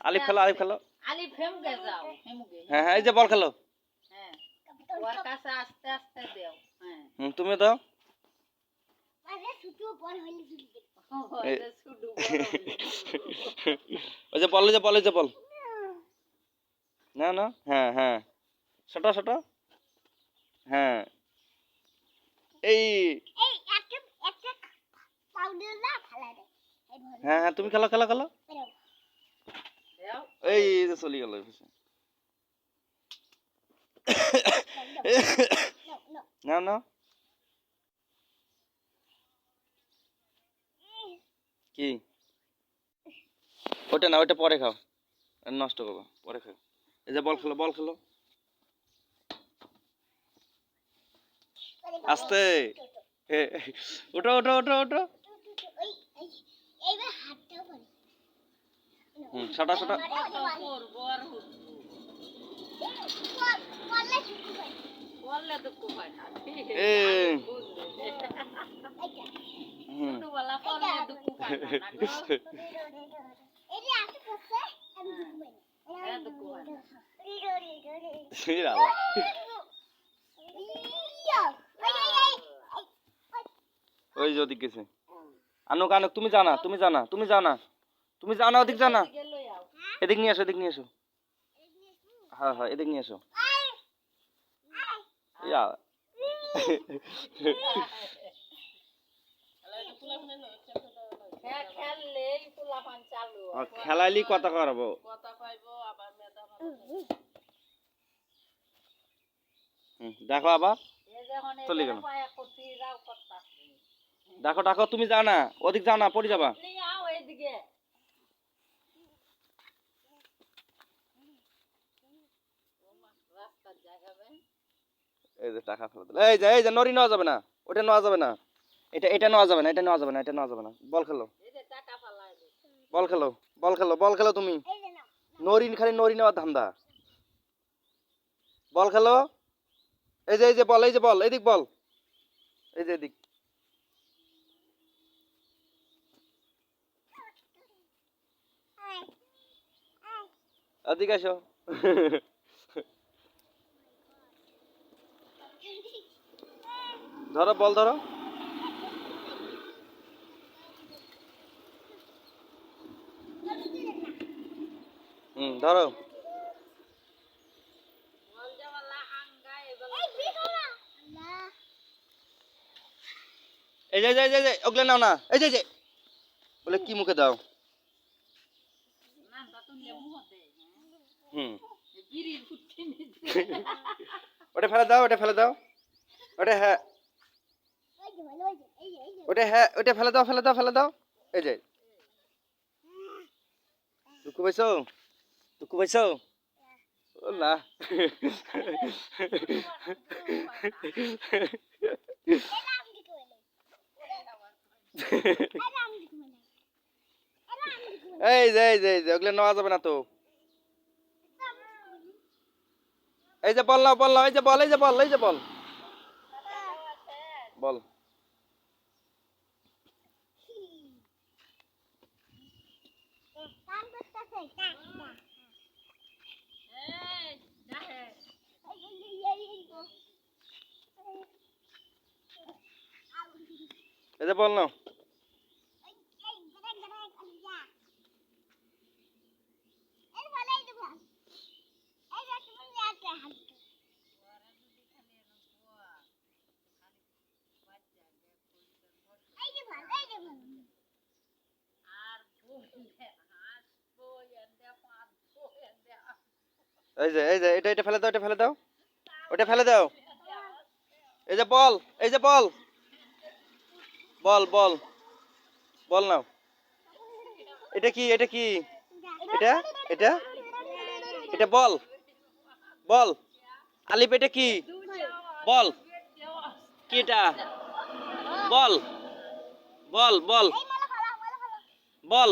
আলিফ খেলো আলিফ খেলো। আলিফ হেমগে যাও হেমগে হ্যাঁ হ্যাঁ এই যে বল খেলো। হ্যাঁ ওর কাছে আস্তে আস্তে দেও হ্যাঁ। হুম, তুমি দাও। ওই যে শুধু বড় হইল। ওই যে বল যে বল যে বল। না না হ্যাঁ হ্যাঁ। সেটা সেটা হ্যাঁ। এই। হ্যাঁ হ্যাঁ তুমি খেলো খেলো খেলো। এই যে চলে গেল না না। কি? ওটা না ওটা পরে খাও। নষ্ট করব পরে খাও। এই যে বল খেলো বল খেলো। আস্তে। এ, ওঠো ওঠো ওঠো ওঠো হুম সাটা সাটা করব আর হুটবো। বললে তো কোপায় না এ। হুম ছোটবেলা করলে তো কোপায় না না গো। হ্যাঁ তো কোপায় না। এই বাবা। ওই যদি গেছে। আনুক আনুক তুমি জানা তুমি জানা তুমি জানা। তুমি জানা ওদিক জানা এদিক নিয়ে আসো এদিক নিয়ে আসো। হ্যাঁ হ্যাঁ এদিক নিয়ে আসো। ইয়া। হ্যাঁ খেলাইলি কথা করাবো কথা পাইবো আবার মেধা হুম, দেখো আবার। চলে গেল। দেখো দেখো তুমি জানা ওদিক জানা পড়ে যাবা নিয়ে আও এদিকে রাস্তার জায়গাবে এই যে টাকা ফেলে দিল। এই যে এই যে নড়ি নেওয়া যাবে না। ওটা নেওয়া যাবে না। এটা এটা নেওয়া যাবে না এটা নেওয়া যাবে না এটা নেওয়া যাবে না। বল খেলো। এই যে টাকা ফালাই দে বল খেলো বল খেলো বল খেলো তুমি। নরিন খালি নরি নেওয়ার ধান্দা। বল খেলো। এই যে এই যে বল এই যে বল এদিক বল। এই যে এদিক এদিক আসো ধরো বল ধরো। হুম ধরো। এই যে এই যে, এই যে, এই যে ওগুলো নাও না। এই যে বলে কি মুখে দাও? হুম। ওটা ফেলে দাও ওটা ফেলে দাও। ওটা হ্যাঁ। ওটা হ্যাঁ ওটা ফেলে দাও ফেলে দাও ফেলে দাও। এই যে। দুঃখ পাইছো? দুঃখ পাইছো? না। এই যে এই যে এই যে, ওগুলো নেওয়া যাবে না তো। এই যে বল নাও বল নাও এই যে বল, এই যে বল, এই যে বল। বল এই যাহে এই যে বল এন্দে এই যে এই যে, এটা এটা ফেলে দাও, এটা ফেলে দাও। ওটা ফেলে দাও। এই যে বল, এই যে বল। বল বল। বল না এটা কি এটা কি? এটা এটা? এটা বল। বল। আলিপ এটা কি? বল। কি এটা? বল। বল বল। বল।